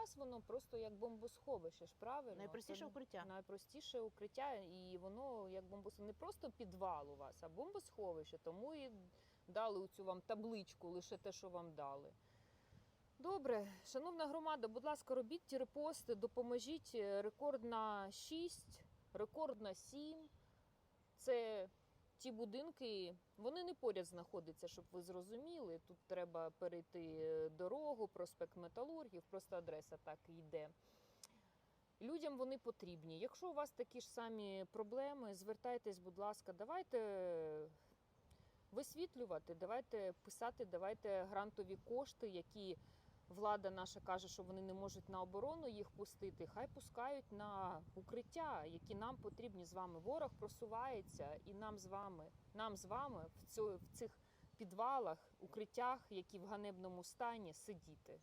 вас воно просто як бомбосховище ж правильно? Найпростіше Це укриття. Найпростіше укриття, і воно як бомбосховище, не просто підвал у вас, а бомбосховище. Тому і дали цю вам табличку, лише те, що вам дали. Добре, шановна громада, будь ласка, робіть ті репости, допоможіть. Рекорд на 6, рекорд на 7. Це ті будинки, вони не поряд знаходяться, щоб ви зрозуміли. Тут треба перейти е, дорогу, проспект металургів, просто адреса так йде. Людям вони потрібні. Якщо у вас такі ж самі проблеми, звертайтесь, будь ласка, давайте висвітлювати, давайте писати, давайте грантові кошти, які влада наша каже, що вони не можуть на оборону їх пустити. Хай пускають на укриття, які нам потрібні з вами. Ворог просувається, і нам з вами, нам з вами в, цих підвалах, укриттях, які в ганебному стані, сидіти.